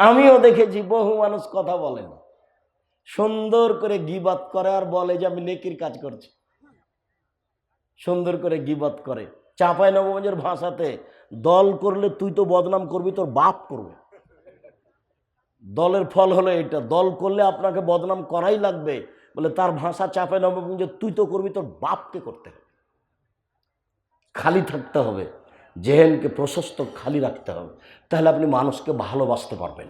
আমিও দেখেছি বহু মানুষ কথা বলে না। সুন্দর করে গিবাত করে আর বলে যে আমি নেকির কাজ করছি। সুন্দর করে গিবাত করে। চাপাই নবগঞ্জের ভাষাতে, দল করলে তুই তো বদনাম করবি, তোর বাপ করবে। দলের ফল হলো এটা, দল করলে আপনাকে বদনাম করাই লাগবে। বলে তার ভাষা চাপাই নবগঞ্জে তুই তো করবি, তোর বাপকে করতে হবে। খালি থাকতে হবে। জেহেনকে প্রশস্ত খালি রাখতে হবে। তাহলে আপনি মানুষকে ভালোবাসতে পারবেন।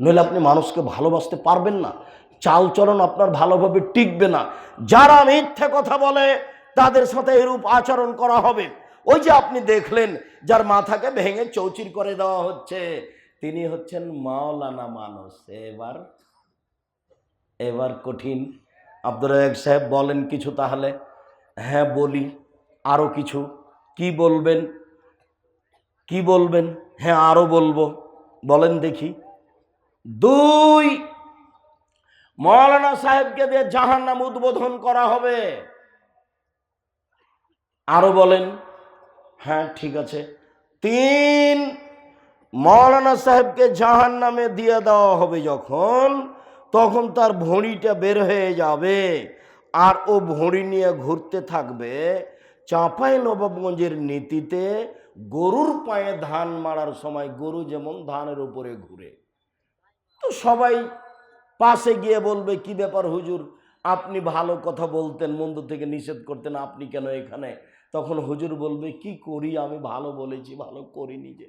নইলে আপনি মানুষকে ভালোবাসতে পারবেন না। চালচলন আপনার ভালোভাবে টিকবে না। যারা মিথ্যে কথা বলে, তাদের সাথে এরূপ আচরণ করা হবে। ওই যে আপনি দেখলেন, যার মাথাকে ভেঙে চৌচির করে দেওয়া হচ্ছে, তিনি হচ্ছেন মাওলানা মানুষ। এবার এবার কঠিন। আব্দুল রাজাক সাহেব বলেন কিছু তাহলে? হ্যাঁ বলি। আরও কিছু। কি বলবেন? কি বলবেন? হ্যাঁ আরও বলব। বলেন দেখি। দুই, মৌলানা সাহেবকে দিয়ে জাহান নাম উদ্বোধন করা হবে। আরও বলেন। হ্যাঁ ঠিক আছে। তিন, মৌলানা সাহেবকে জাহান নামে দিয়ে দেওয়া হবে যখন, তখন তার ভুঁড়িটা বের হয়ে যাবে আর ও ভুঁড়ি নিয়ে ঘুরতে থাকবে চাঁপাই নবাবগঞ্জের নীতিতে গরুর পায়ে ধান মারার সময় গরু যেমন ধানের উপরে ঘুরে। তো সবাই পাশে গিয়ে বলবে, কি ব্যাপার হুজুর? আপনি ভালো কথা বলতেন, মন্দ থেকে নিষেধ করতেন, আপনি কেন এখানে? তখন হুজুর বলবে, কি করি? আমি ভালো বলেছি, ভালো করি নিজে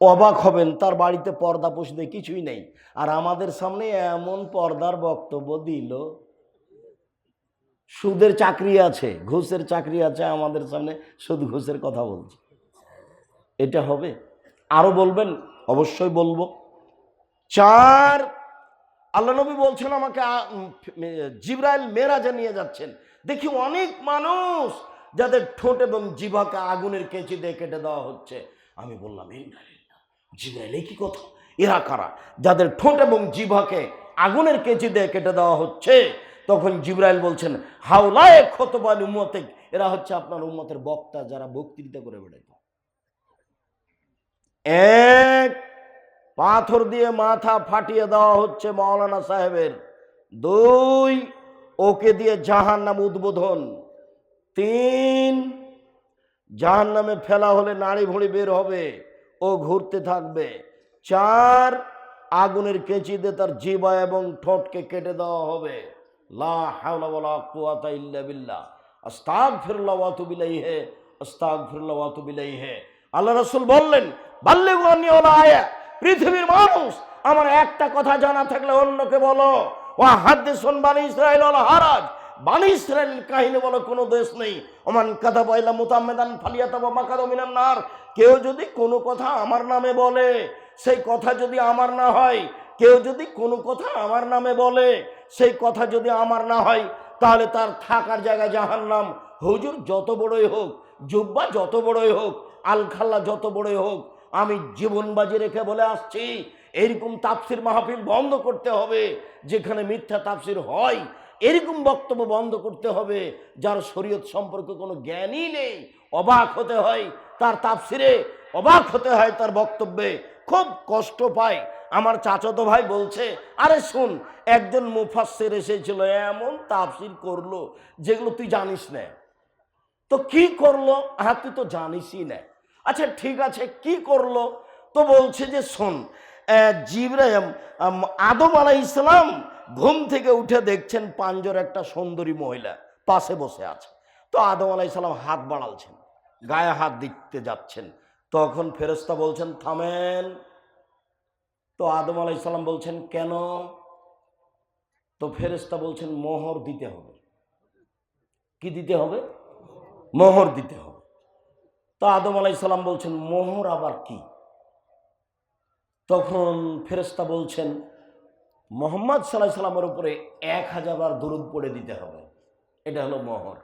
অবাক হবেন, তার বাড়িতে পর্দা পুষতে কিছুই নেই। আর আমাদের সামনে এমন পর্দার বক্তব্য দিল সুদের চাকরি আছে, ঘুষের চাকরি আছে, আমাদের সামনে সুদ, ঘুষের কথা বলছে। এটা হবে? আরও বলবেন? অবশ্যই বলব। চার, আল্লাহ নবী বলছেন আমাকে জিব্রাইল মেরাজে নিয়ে যাচ্ছেন। দেখি অনেক মানুষ যাদের ঠোঁট এবং জিভাকে আগুনের কেঁচি দিয়ে কেটে দেওয়া হচ্ছে। আমি বললাম জিব্রাইল কি কথা? এরা কারা? যাদের ঠোঁট এবং জিভাকে আগুনের কেঁচি দিয়ে কেটে দেওয়া হচ্ছে তখন জিব্রাইল বলছেন, হাওলায় খতবান উম্মতে এরা হচ্ছে আপনার উম্মতের বক্তা যারা বক্তৃতা করে বেড়াইত। এক পাথর দিয়ে মাথা ফাটিয়ে দেওয়া হচ্ছে মাওলানা সাহেবের। দুই, ওকে দিয়ে জাহান নাম উদ্বোধন। তিন জাহান নামে ফেলা হলে নাড়ি ভুঁড়ি বের হবে ও ঘুরতে থাকবে। চার, আগুনের কেঁচি দিয়ে তার জিবা এবং ঠোঁটকে কেটে দেওয়া হবে। লা কুওয়াতা ইল্লা বিল্লাহ। আতুবু ইলাইহি। আল্লাহ রাসূল বললেন ওয়ালা আয়া পৃথিবীর মানুষ, আমার একটা কথা জানা থাকলে অন্যকে বলো। বানি ইসরাইল কাহিনী বলো কোনো দেশ নেই। ওমান কাদা বয়লা মুতাম্মেদান ফালিয়াতা বা মাকাদা মিনান নার। কেউ যদি কোনো কথা আমার নামে বলে, সেই কথা যদি আমার না হয়, কেউ যদি কোনো কথা আমার নামে বলে সেই কথা যদি আমার না হয়, তাহলে তার থাকার জায়গা জাহান্নাম। হুজুর, যত বড়ই হোক, জুব্বা যত বড়ই হোক, আলখাল্লা যত বড়ই হোক, আমি জীবন বাজি রেখে বলে আসছি, এরকম তাপসির মাহফিল বন্ধ করতে হবে, যেখানে মিথ্যা তাপসির হয়, এরকম বক্তব্য বন্ধ করতে হবে, যার শরীয়ত সম্পর্কে কোনো জ্ঞানই নেই। অবাক হতে হয় তার তাফসিরে, অবাক হতে হয় তার বক্তব্যে। খুব কষ্ট পায় আমার চাচাতো ভাই বলছে, আরে শুন, একজন মুফাসসির এসেছিল, এমন তাফসির করল যেগুলো তুই জানিস না। তো কি করল? হ্যাঁ তুই তো জানিসই না। আচ্ছা ঠিক আছে, কি করল? তো বলছে যে, শোন জিব্রাহিম আদম আলাই ইসলাম ঘুম থেকে উঠে দেখছেন পাঞ্জর একটা সুন্দরী মহিলা পাশে বসে আছে। তো আদম আলাই ইসলাম হাত বাড়ালছেন, গায়ে হাত দিতে যাচ্ছেন। তখন ফেরেস্তা বলছেন, থামেন। তো আদম আলাই ইসলাম বলছেন, কেন? তো ফেরেস্তা বলছেন, মোহর দিতে হবে। কি দিতে হবে? মোহর দিতে হবে। তো আদম আলাই সালাম বলছেন, মোহর আবার কি? তখন ফেরেস্তা বলছেন, মোহাম্মদ সাল্লাহ সাল্লামের উপরে এক হাজার বার দরুদ পড়ে দিতে হবে। এটা হলো মোহর।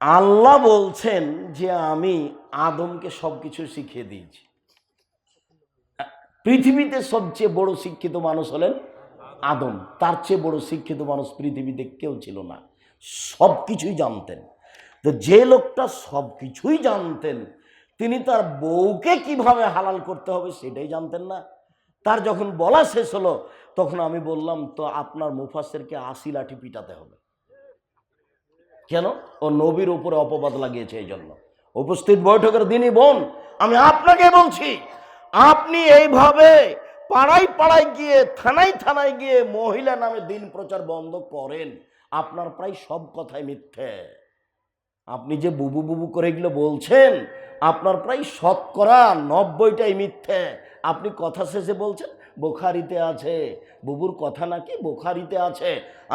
আল্লাহ বলছেন যে, আমি আদমকে সব কিছু শিখিয়ে দিয়েছি। পৃথিবীতে সবচেয়ে বড় শিক্ষিত মানুষ হলেন আদম। তার চেয়ে বড় শিক্ষিত মানুষ পৃথিবীতে কেউ ছিল না। সব কিছুই জানতেন। তো যে লোকটা সব কিছুই জানতেন, তিনি তার বউকে কীভাবে হালাল করতে হবে সেটাই জানতেন না। তার যখন বলা শেষ হলো, তখন আমি বললাম, তো আপনার মুফাসেরকে আশি লাঠি পিটাতে হবে। কেন? ও নবীর উপরে অপবাদ লাগিয়েছে এই জন্য। উপস্থিত বৈঠকের দিনই বোন, আমি আপনাকে বলছি আপনি এইভাবে পাড়ায় পাড়ায় গিয়ে, থানায় থানায় গিয়ে মহিলা নামে দিন প্রচার বন্ধ করেন, আপনার প্রায় সব কথাই মিথ্যে। আপনি যে বুবু বুবু করে এগুলো বলছেন, আপনার প্রায় শতকরা নব্বইটাই মিথ্যে। আপনি কথা শেষে বলছেন, বোখারিতে আছে, বুবুর কথা নাকি বোখারিতে আছে।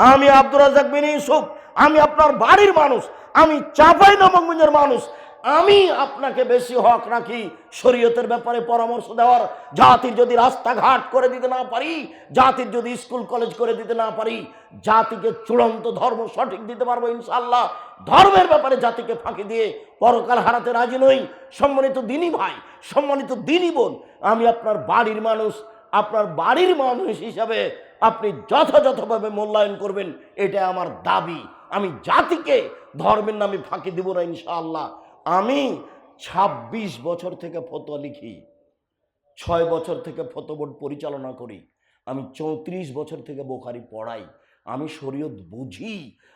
আমি আব্দুর রাজাক বিন ইউসুফ, আমি আপনার বাড়ির মানুষ, আমি চাপাই নবগঞ্জের মানুষ আমি আপনাকে বেশি হক রাখি। শরীয়তের ব্যাপারে পরামর্শ দেওয়ার। জাতির যদি রাস্তাঘাট করে দিতে না পারি, জাতির যদি স্কুল, কলেজ করে দিতে না পারি, জাতিকে চূড়ান্ত ধর্ম সঠিক দিতে পারব ইনশাল্লাহ ধর্মের ব্যাপারে জাতিকে ফাঁকি দিয়ে পরকাল হারাতে রাজি নই। সম্মানিত দিনই ভাই, সম্মানিত দিনই বোন, আমি আপনার বাড়ির মানুষ। আপনার বাড়ির মানুষ হিসাবে আপনি যথাযথভাবে মূল্যায়ন করবেন এটা আমার দাবি। আমি জাতিকে ধর্মের নামে ফাঁকি দিব না ইনশাআল্লাহ। আমি ২৬ বছর থেকে ফতোয়া লিখি, ছয় বছর থেকে ফতোবোর্ড পরিচালনা করি, আমি চৌত্রিশ বছর থেকে বোখারি পড়াই, আমি শরীয়ত বুঝি,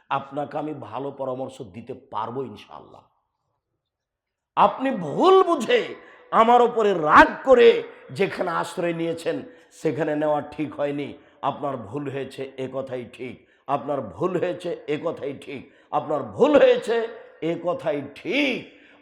আপনাকে আমি ভালো পরামর্শ দিতে পারব ইনশাল্লাহ আপনি ভুল বুঝে আমার ওপরে রাগ করে যেখানে আশ্রয় নিয়েছেন, সেখানে নেওয়া ঠিক হয়নি, আপনার ভুল হয়েছে, এ কথাই ঠিক, আপনার ভুল হয়েছে, এ কথাই ঠিক, আপনার ভুল হয়েছে, এ কথাই ঠিক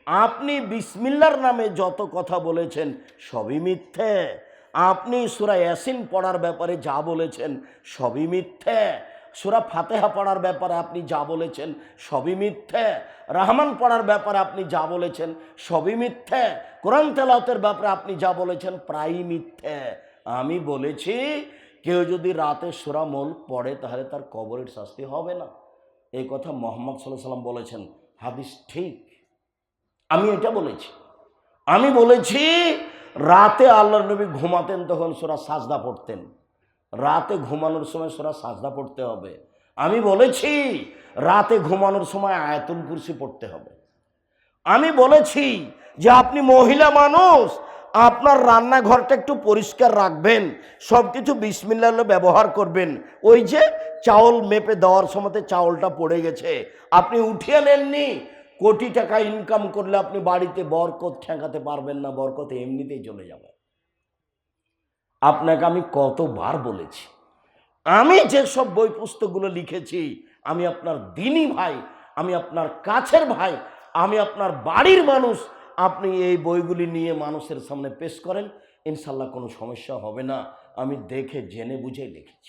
আপনি বিসমিল্লার নামে যত কথা বলেছেন, সবই মিথ্যে। আপনি সুরা ইয়াসিন পড়ার ব্যাপারে যা বলেছেন, সবই মিথ্যে। সুরা ফাতেহা পড়ার ব্যাপারে আপনি যা বলেছেন, সবই মিথ্যে। রহমান পড়ার ব্যাপারে আপনি যা বলেছেন, সবই মিথ্যে। কোরআন তেলাওতের ব্যাপারে আপনি যা বলেছেন, প্রায়ই মিথ্যে। আমি বলেছি, কেউ যদি রাতে সুরা মল পড়ে, তাহলে তার কবরের শাস্তি হবে না। এই কথা মোহাম্মদ সাল্লাহ সাল্লাম বলেছেন। হাদিস ঠিক। আমি এটা বলেছি। আমি বলেছি, রাতে আল্লাহর নবী ঘুমাতেন তখন সোরা সাজদা পড়তেন। রাতে ঘুমানোর সময় সোরা সাজদা পড়তে হবে। আমি বলেছি, রাতে ঘুমানোর সময় আয়াতুল কুরসি পড়তে হবে। আমি বলেছি যে আপনি মহিলা মানুষ, আপনার রান্নাঘরটা একটু পরিষ্কার রাখবেন সব কিছু বিসমিল্লা ব্যবহার করবেন। ওই যে চাউল মেপে দেওয়ার সময়তে চাউলটা পড়ে গেছে। আপনি উঠিয়ে নেননি কোটি টাকা ইনকাম করলে আপনি বাড়িতে বরকত ঠেকাতে পারবেন না, বরকত এমনিতেই চলে যাবে। আপনাকে আমি কতবার বলেছি, আমি যেসব বই পুস্তকগুলো লিখেছি, আমি আপনার দিনী ভাই, আমি আপনার কাছের ভাই, আমি আপনার বাড়ির মানুষ, আপনি এই বইগুলি নিয়ে মানুষের সামনে পেশ করেন ইনশাল্লাহ কোনো সমস্যা হবে না। আমি দেখে, জেনে বুঝেই লিখেছি।